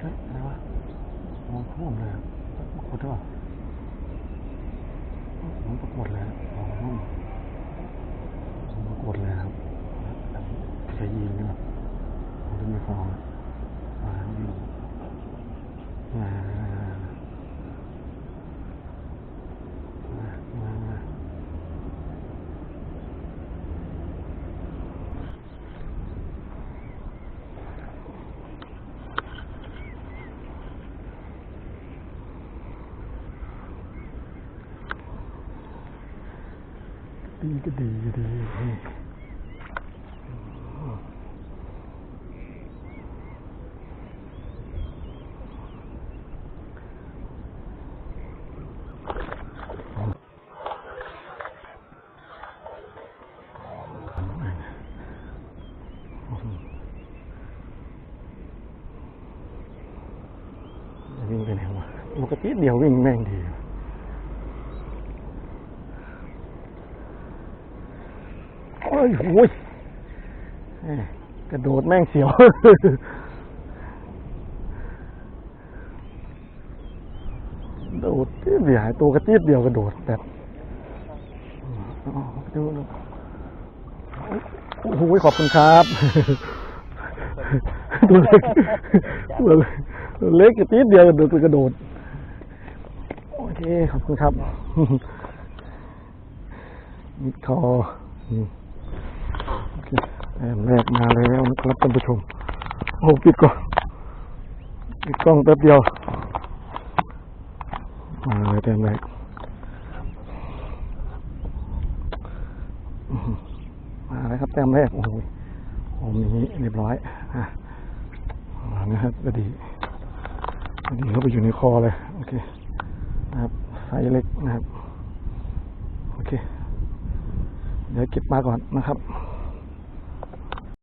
เฮ้ยอะไรวะมองท่วมเลยปรากฏว่ามันปรากฏเลยมองท่วมมันปรากฏเลยครับใส่ยีนเนี่ยมันจะมีฟองนะ ดีก็ดีก็ดีวิ่งไปไหนวะปกติเดียววิ่งแม่งดี โอ้ยโอ้ยกระโดดแม่งเสียว โดดจี๊ดเดียวหายตัวกระจี๊ดเดียวกระโดดแบบดูดูโอ้โหขอบคุณครับตัวเล็กตัวเล็กกระจี๊ดเดียวกระโดดกระโดด โอเค ขอบคุณครับมิดคอ แต้มแรกมาแล้วนะครับท่านผู้ชม โอ้ปิดก่อนปิดกล้องแป๊บเดียว มาเลยแต้มแรกมาแล้วครับแต้มแรก โอ้โหโอ้มีเรียบร้อยอะนะครับก็ดีก็ดีเขาไปอยู่ในคอเลย โอเค นะครับไซส์เล็กนะครับ โอเค เดี๋ยวเก็บมาก่อนนะครับ